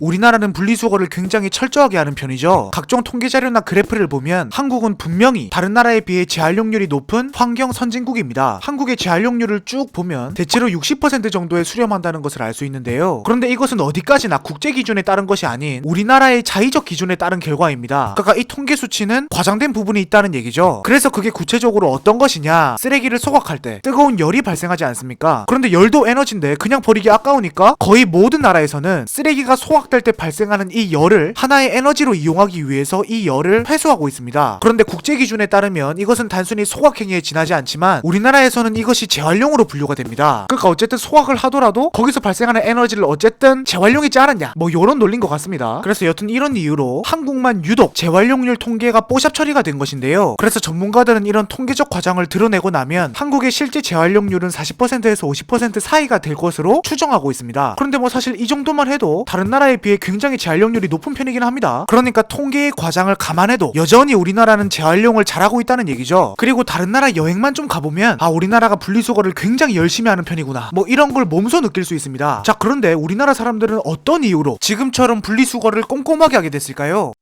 우리나라는 분리수거를 굉장히 철저하게 하는 편이죠. 각종 통계 자료나 그래프를 보면 한국은 분명히 다른 나라에 비해 재활용률이 높은 환경 선진국입니다. 한국의 재활용률을 쭉 보면 대체로 60% 정도에 수렴한다는 것을 알 수 있는데요. 그런데 이것은 어디까지나 국제 기준에 따른 것이 아닌 우리나라의 자의적 기준에 따른 결과입니다. 그러니까 이 통계 수치는 과장된 부분이 있다는 얘기죠. 그래서 그게 구체적으로 어떤 것이냐? 쓰레기를 소각할 때 뜨거운 열이 발생하지 않습니까? 그런데 열도 에너지인데 그냥 버리기 아까우니까 거의 모든 나라에서는 쓰레기가 소각 될 때 발생하는 이 열을 하나의 에너지로 이용하기 위해서 이 열을 회수하고 있습니다. 그런데 국제 기준에 따르면 이것은 단순히 소각 행위에 지나지 않지만 우리나라에서는 이것이 재활용으로 분류가 됩니다. 그러니까 어쨌든 소각을 하더라도 거기서 발생하는 에너지를 어쨌든 재활용이지 않았냐 뭐 요런 논리인 것 같습니다. 그래서 여튼 이런 이유로 한국만 유독 재활용률 통계가 뽀샵 처리가 된 것인데요. 그래서 전문가들은 이런 통계적 과정을 드러내고 나면 한국의 실제 재활용률은 40%에서 50% 사이가 될 것으로 추정하고 있습니다. 그런데 뭐 사실 이 정도만 해도 다른 나라에 비해 굉장히 재활용률이 높은 편이긴 합니다. 그러니까 통계의 과장을 감안해도 여전히 우리나라는 재활용을 잘하고 있다는 얘기죠. 그리고 다른 나라 여행만 좀 가보면 아 우리나라가 분리수거를 굉장히 열심히 하는 편이구나. 뭐 이런 걸 몸소 느낄 수 있습니다. 자 그런데 우리나라 사람들은 어떤 이유로 지금처럼 분리수거를 꼼꼼하게 하게 됐을까요?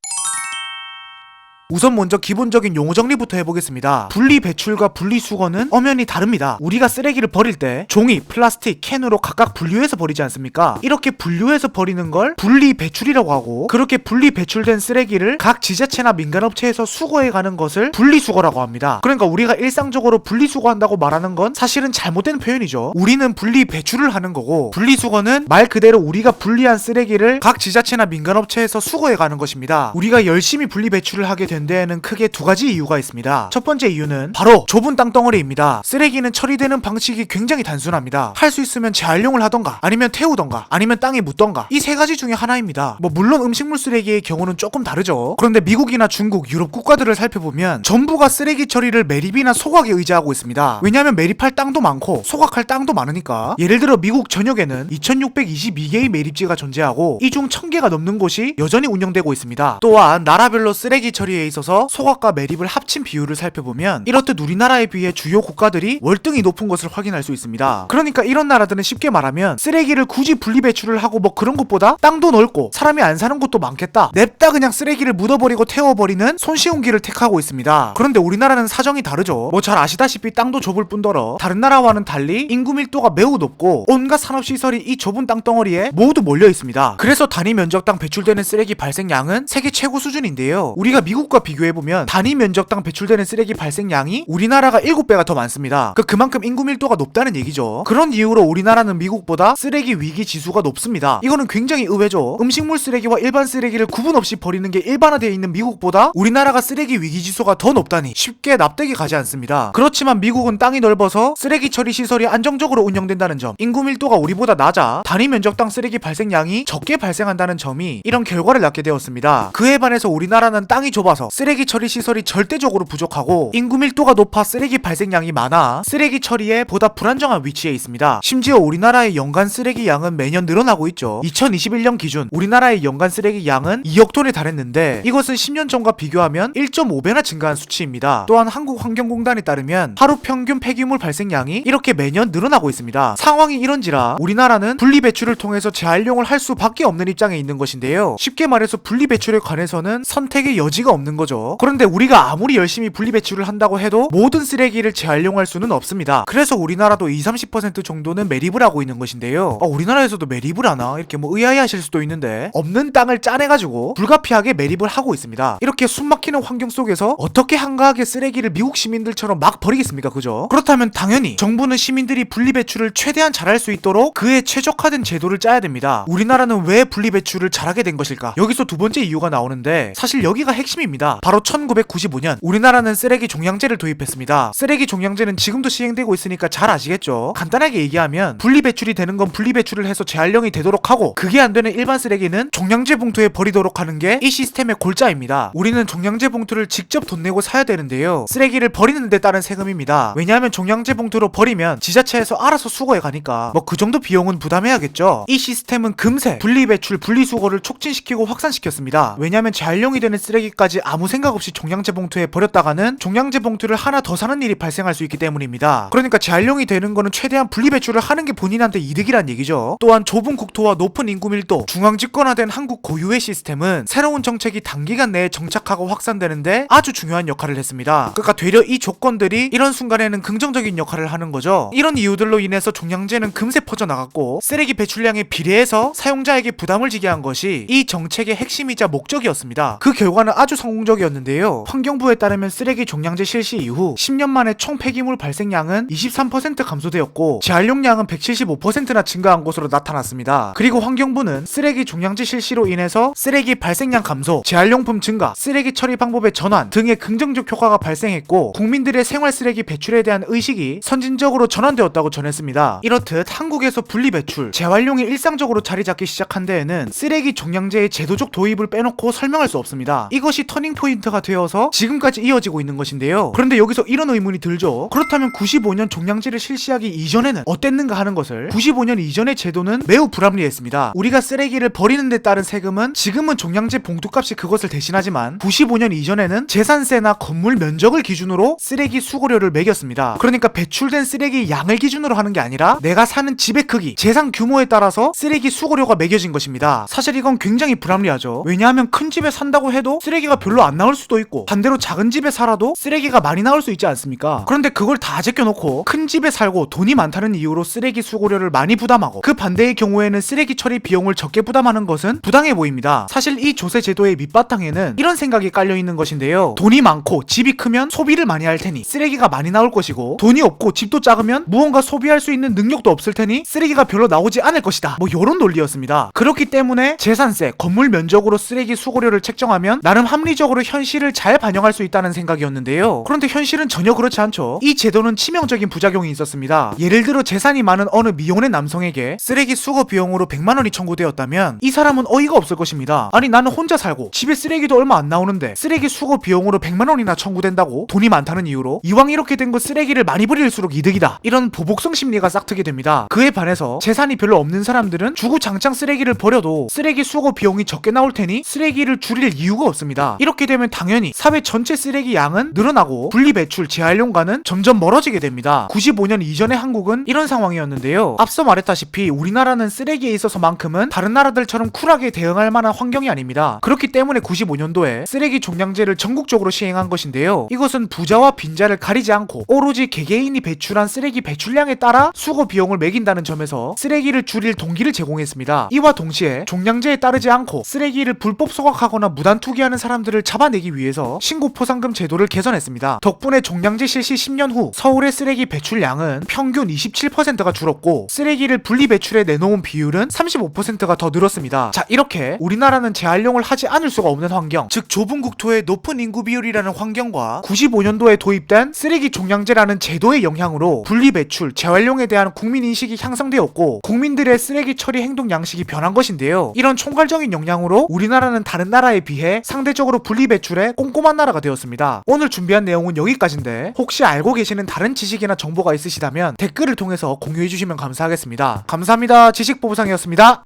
우선 먼저 기본적인 용어 정리부터 해보겠습니다. 분리 배출과 분리 수거는 엄연히 다릅니다. 우리가 쓰레기를 버릴 때 종이, 플라스틱, 캔으로 각각 분류해서 버리지 않습니까? 이렇게 분류해서 버리는 걸 분리 배출이라고 하고 그렇게 분리 배출된 쓰레기를 각 지자체나 민간업체에서 수거해 가는 것을 분리 수거라고 합니다. 그러니까 우리가 일상적으로 분리 수거한다고 말하는 건 사실은 잘못된 표현이죠. 우리는 분리 배출을 하는 거고 분리 수거는 말 그대로 우리가 분리한 쓰레기를 각 지자체나 민간업체에서 수거해 가는 것입니다. 우리가 열심히 분리 배출을 하게 된 데에는 크게 두 가지 이유가 있습니다. 첫 번째 이유는 바로 좁은 땅덩어리입니다. 쓰레기는 처리되는 방식이 굉장히 단순합니다. 할 수 있으면 재활용을 하던가 아니면 태우던가 아니면 땅에 묻던가 이 세 가지 중에 하나입니다. 뭐 물론 음식물 쓰레기의 경우는 조금 다르죠. 그런데 미국이나 중국, 유럽 국가들을 살펴보면 전부가 쓰레기 처리를 매립이나 소각에 의지하고 있습니다. 왜냐하면 매립할 땅도 많고 소각할 땅도 많으니까. 예를 들어 미국 전역에는 2622개의 매립지가 존재하고 이 중 1000개가 넘는 곳이 여전히 운영되고 있습니다. 또한 나라별로 쓰레기 처리에 있어서 소각과 매립을 합친 비율을 살펴보면 이렇듯 우리나라에 비해 주요 국가들이 월등히 높은 것을 확인할 수 있습니다. 그러니까 이런 나라들은 쉽게 말하면 쓰레기를 굳이 분리 배출을 하고 뭐 그런 것보다 땅도 넓고 사람이 안 사는 곳도 많겠다. 냅다 그냥 쓰레기를 묻어버리고 태워버리는 손쉬운 길을 택하고 있습니다. 그런데 우리나라는 사정이 다르죠. 뭐 잘 아시다시피 땅도 좁을 뿐더러 다른 나라와는 달리 인구 밀도가 매우 높고 온갖 산업 시설이 이 좁은 땅덩어리에 모두 몰려 있습니다. 그래서 단위 면적당 배출되는 쓰레기 발생량은 세계 최고 수준인데요. 우리가 미국 과 비교해보면 단위 면적당 배출되는 쓰레기 발생량이 우리나라가 7배가 더 많습니다. 그 그만큼 인구 밀도가 높다는 얘기죠. 그런 이유로 우리나라는 미국보다 쓰레기 위기 지수가 높습니다. 이거는 굉장히 의외죠. 음식물 쓰레기와 일반 쓰레기를 구분 없이 버리는 게 일반화되어 있는 미국보다 우리나라가 쓰레기 위기 지수가 더 높다니 쉽게 납득이 가지 않습니다. 그렇지만 미국은 땅이 넓어서 쓰레기 처리 시설이 안정적으로 운영된다는 점, 인구 밀도가 우리보다 낮아 단위 면적당 쓰레기 발생량이 적게 발생한다는 점이 이런 결과를 낳게 되었습니다. 그에 반해서 우리나라는 땅이 좁아서 쓰레기 처리 시설이 절대적으로 부족하고 인구 밀도가 높아 쓰레기 발생량이 많아 쓰레기 처리에 보다 불안정한 위치에 있습니다. 심지어 우리나라의 연간 쓰레기 양은 매년 늘어나고 있죠. 2021년 기준 우리나라의 연간 쓰레기 양은 2억 톤에 달했는데 이것은 10년 전과 비교하면 1.5배나 증가한 수치입니다. 또한 한국환경공단에 따르면 하루 평균 폐기물 발생량이 이렇게 매년 늘어나고 있습니다. 상황이 이런지라 우리나라는 분리 배출을 통해서 재활용을 할 수밖에 없는 입장에 있는 것인데요. 쉽게 말해서 분리 배출에 관해서는 선택의 여지가 없는 거죠. 그런데 우리가 아무리 열심히 분리 배출을 한다고 해도 모든 쓰레기를 재활용할 수는 없습니다. 그래서 우리나라도 20, 30% 정도는 매립을 하고 있는 것인데요. 어, 우리나라에서도 매립을 하나? 이렇게 뭐 의아해하실 수도 있는데 없는 땅을 짜내가지고 불가피하게 매립을 하고 있습니다. 이렇게 숨막히는 환경 속에서 어떻게 한가하게 쓰레기를 미국 시민들처럼 막 버리겠습니까? 그죠? 그렇다면 당연히 정부는 시민들이 분리 배출을 최대한 잘할 수 있도록 그에 최적화된 제도를 짜야 됩니다. 우리나라는 왜 분리 배출을 잘하게 된 것일까? 여기서 두 번째 이유가 나오는데 사실 여기가 핵심입 니다. 바로 1995년 우리나라는 쓰레기 종량제를 도입했습니다. 쓰레기 종량제는 지금도 시행되고 있으니까 잘 아시겠죠? 간단하게 얘기하면 분리 배출이 되는 건 분리 배출을 해서 재활용이 되도록 하고 그게 안 되는 일반 쓰레기는 종량제 봉투에 버리도록 하는 게 이 시스템의 골자입니다. 우리는 종량제 봉투를 직접 돈 내고 사야 되는데요. 쓰레기를 버리는 데 따른 세금입니다. 왜냐하면 종량제 봉투로 버리면 지자체에서 알아서 수거해 가니까 뭐 그 정도 비용은 부담해야겠죠. 이 시스템은 금세 분리 배출, 분리 수거를 촉진시키고 확산시켰습니다. 왜냐하면 재활용이 되는 쓰레기까지 아무 생각 없이 종량제 봉투에 버렸다가는 종량제 봉투를 하나 더 사는 일이 발생할 수 있기 때문입니다. 그러니까 재활용이 되는 거는 최대한 분리 배출을 하는 게 본인한테 이득이란 얘기죠. 또한 좁은 국토와 높은 인구 밀도, 중앙 집권화된 한국 고유의 시스템은 새로운 정책이 단기간 내에 정착하고 확산되는데 아주 중요한 역할을 했습니다. 그러니까 되려 이 조건들이 이런 순간에는 긍정적인 역할을 하는 거죠. 이런 이유들로 인해서 종량제는 금세 퍼져나갔고 쓰레기 배출량에 비례해서 사용자에게 부담을 지게 한 것이 이 정책의 핵심이자 목적이었습니다. 그 결과는 아주 성공 적이었는데요. 환경부에 따르면 쓰레기 종량제 실시 이후 10년 만에 총 폐기물 발생량은 23% 감소되었고 재활용량은 175%나 증가한 것으로 나타났습니다. 그리고 환경부는 쓰레기 종량제 실시로 인해서 쓰레기 발생량 감소, 재활용품 증가, 쓰레기 처리 방법의 전환 등의 긍정적 효과가 발생했고 국민들의 생활 쓰레기 배출에 대한 의식이 선진적으로 전환되었다고 전했습니다. 이렇듯 한국에서 분리 배출, 재활용이 일상적으로 자리 잡기 시작한 데에는 쓰레기 종량제의 제도적 도입을 빼놓고 설명할 수 없습니다. 이것이 터닝 포인트가 되어서 지금까지 이어지고 있는 것인데요. 그런데 여기서 이런 의문이 들죠. 그렇다면 95년 종량제를 실시하기 이전에는 어땠는가 하는 것을 95년 이전의 제도는 매우 불합리했습니다. 우리가 쓰레기를 버리는 데 따른 세금은 지금은 종량제 봉투값이 그것을 대신하지만 95년 이전에는 재산세나 건물 면적을 기준으로 쓰레기 수거료를 매겼습니다. 그러니까 배출된 쓰레기 양을 기준으로 하는 게 아니라 내가 사는 집의 크기, 재산 규모에 따라서 쓰레기 수거료가 매겨진 것입니다. 사실 이건 굉장히 불합리하죠. 왜냐하면 큰 집에 산다고 해도 쓰레기가 별로 안 나올 수도 있고 반대로 작은 집에 살아도 쓰레기가 많이 나올 수 있지 않습니까? 그런데 그걸 다 제껴놓고 큰 집에 살고 돈이 많다는 이유로 쓰레기 수거료를 많이 부담하고 그 반대의 경우에는 쓰레기 처리 비용을 적게 부담하는 것은 부당해 보입니다. 사실 이 조세 제도의 밑바탕에는 이런 생각이 깔려 있는 것인데요. 돈이 많고 집이 크면 소비를 많이 할 테니 쓰레기가 많이 나올 것이고 돈이 없고 집도 작으면 무언가 소비할 수 있는 능력도 없을 테니 쓰레기가 별로 나오지 않을 것이다. 뭐 이런 논리였습니다. 그렇기 때문에 재산세, 건물 면적으로 쓰레기 수거료를 책정하면 나름 합리적 으로 현실을 잘 반영할 수 있다는 생각이었는데요. 그런데 현실은 전혀 그렇지 않죠. 이 제도는 치명적인 부작용이 있었습니다. 예를 들어 재산이 많은 어느 미혼의 남성에게 쓰레기 수거 비용으로 100만 원이 청구되었다면 이 사람은 어이가 없을 것입니다. 아니 나는 혼자 살고 집에 쓰레기도 얼마 안 나오는데 쓰레기 수거 비용으로 100만 원이나 청구된다고 돈이 많다는 이유로 이왕 이렇게 된 거 쓰레기를 많이 버릴수록 이득이다. 이런 보복성 심리가 싹트게 됩니다. 그에 반해서 재산이 별로 없는 사람들은 주구장창 쓰레기를 버려도 쓰레기 수거 비용이 적게 나올 테니 쓰레기를 줄일 이유가 없습니다. 이렇게 되면 당연히 사회 전체 쓰레기 양은 늘어나고 분리 배출 재활용과는 점점 멀어지게 됩니다. 95년 이전의 한국은 이런 상황이었는데요. 앞서 말했다시피 우리나라는 쓰레기에 있어서만큼은 다른 나라들처럼 쿨하게 대응할 만한 환경이 아닙니다. 그렇기 때문에 95년도에 쓰레기 종량제를 전국적으로 시행한 것인데요. 이것은 부자와 빈자를 가리지 않고 오로지 개개인이 배출한 쓰레기 배출량에 따라 수거 비용을 매긴다는 점에서 쓰레기를 줄일 동기를 제공했습니다. 이와 동시에 종량제에 따르지 않고 쓰레기를 불법 소각하거나 무단 투기하는 사람들을 잡아내기 위해서 신고 포상금 제도를 개선했습니다. 덕분에 종량제 실시 10년 후 서울의 쓰레기 배출량은 평균 27%가 줄었고 쓰레기를 분리 배출에 내놓은 비율은 35%가 더 늘었습니다. 자 이렇게 우리나라는 재활용을 하지 않을 수가 없는 환경, 즉 좁은 국토의 높은 인구 비율이라는 환경과 95년도에 도입된 쓰레기 종량제라는 제도의 영향으로 분리 배출, 재활용에 대한 국민 인식이 향상되었고 국민들의 쓰레기 처리 행동 양식이 변한 것인데요. 이런 총괄적인 영향으로 우리나라는 다른 나라에 비해 상대적으로 분리 배출에 꼼꼼한 나라가 되었습니다. 오늘 준비한 내용은 여기까지인데 혹시 알고 계시는 다른 지식이나 정보가 있으시다면 댓글을 통해서 공유해 주시면 감사하겠습니다. 감사합니다. 지식보부상이었습니다.